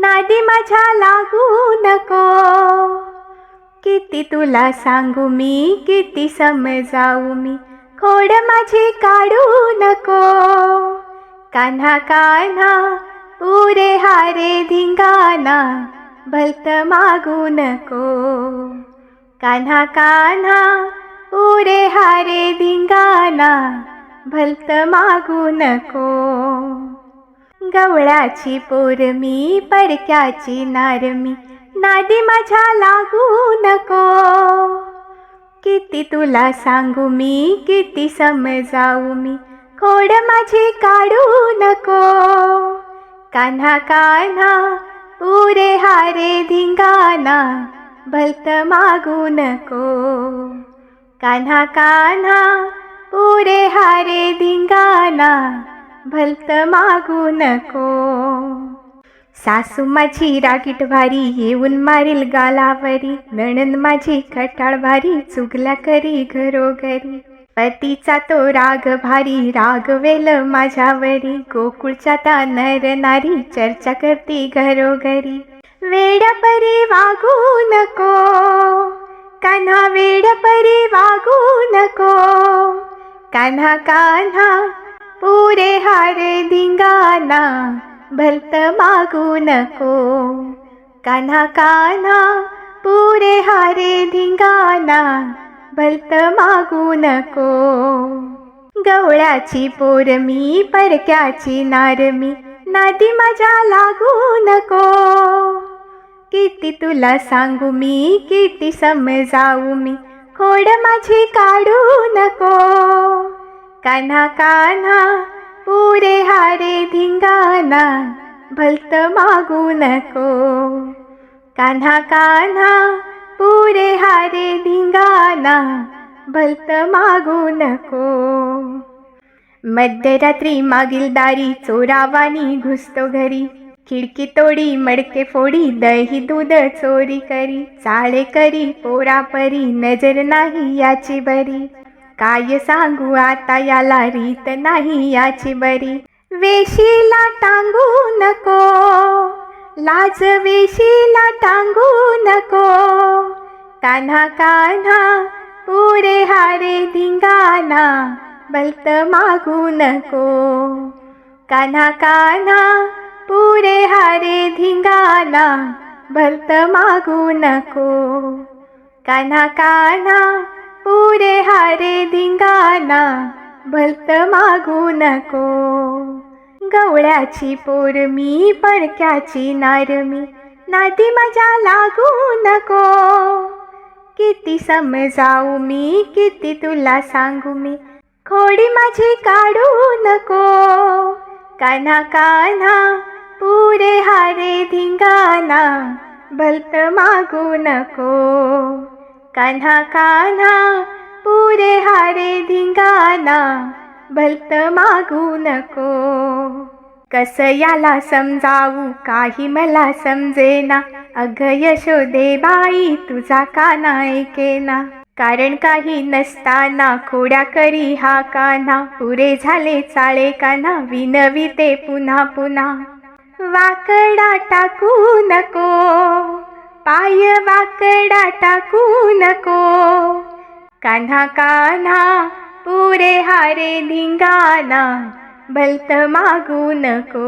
नादी माझ्या लागू नको. किती तुला सांगू मी किती समजावू मी खोड माझी काढू नको. कान्हा कान्हा पुरे हारे धिंगाना भलत मागू नको. कान्हा कान्हा पुरे हारे धिंगाना भलत मागू नको. गवळाची पोर मी परक्याची नार मी नादी माझ्या लागू नको. किती तुला सांगू मी किती समजावू मी. खोड माझी काढू नको. कान्हा कान्हा पुरे हारे धिंगाना भलत मागू नको. कान्हा कान्हा पुरे हारे धिंगाना भलत मागू नको. सासू माझी रागीट भारी येऊन मारील गालावरी. नणन माझी खटाळ भारी चुगल्या करी घरोघरी. पतीचा तो राग भारी रागवेल माझ्यावरी. गोकुळच्या ता नर नारी चर्चा करती घरोघरी. वेडपरी वागू नको. कान्हा वेडपरी वागू नको. कान्हा कान्हा पुरे हारे धिंगाणा भलत मागू नको. कान्हा कान्हा पुरे हारे धिंगाणा भलत मागू नको. गवळ्याची पोर मी परक्याची नार मी नादी माझ्या लागू नको. किती तुला सांगू मी किती समजावू मी खोड माझी काढू नको. कान्हा कान्हा पुरे हारे धिंगाना भलत मागू नको. कान्हा कान्हा पुरे हारे धिंगाना भलत मागू नको. मध्यरात्री मागील दारी चोरावानी घुसतो घरी. खिडकी तोडी मडके फोडी दही दूध चोरी करी. चाळे करी पोरा परी नजर नाही याची बरी. काय सांगू आता याला रीत नाही याची बरी. वेशीला टांगू नको. लाज वेशीला टांगू नको. कान्हा कान्हा पुरे हारे धिंगाणा बलत मागू नको. कान्हा कान्हा पुरे हारे धिंगाणा भलत मागू नको. कान्हा कान्हा पुरे हारे धिंगाणा भलत मागू नको. गवळ्याची पोर मी परक्याची नार मी नादी माझ्या लागू नको. किती समजावू मी किती तुला सांगू मी खोडी माझी काढू नको. कान्हा कान्हा पुरे हारे धिंगाणा भलत मागू नको. कान्हा कान्हा पुरे हारे धिंगाणा भलत मागू नको. कस याला समजावू काही मला समजेना. अग यशोदे बाई तुझा काना ऐकेना. कारण काही नसताना खोड्या करी हा कान्हा पुरे झाले चाळे कान्हा विनविते पुन्हा पुन्हा. वाकडा टाकू नको. पाय वाकडा टाकू नको. कान्हा कान्हा पुरे हारे धिंगाना भलत मागू नको.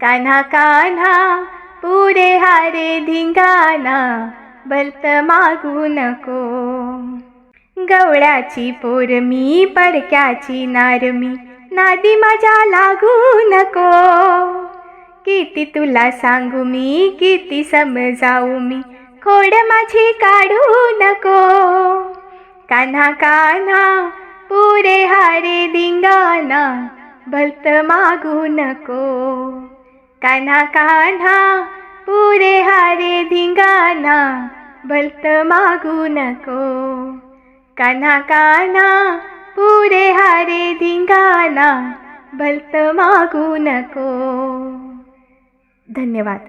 कान्हा कान्हा पुरे हारे धिंगाना भलत मागू नको. गवळ्याची पोर मी परक्याची नारमी नादी माझ्या लागू नको. किती तुला सांगू मी? किती समजावू मी? खोड माझी काढू नको. कान्हा कान्हा पुरे हारे दिंगाना भलत मागू नको. कान्हा कान्हा पुरे हारे धिंगाना भलत मागू नको. कान्हा कान्हा पुरे हारे धिंगाना भलत मागू नको. धन्यवाद.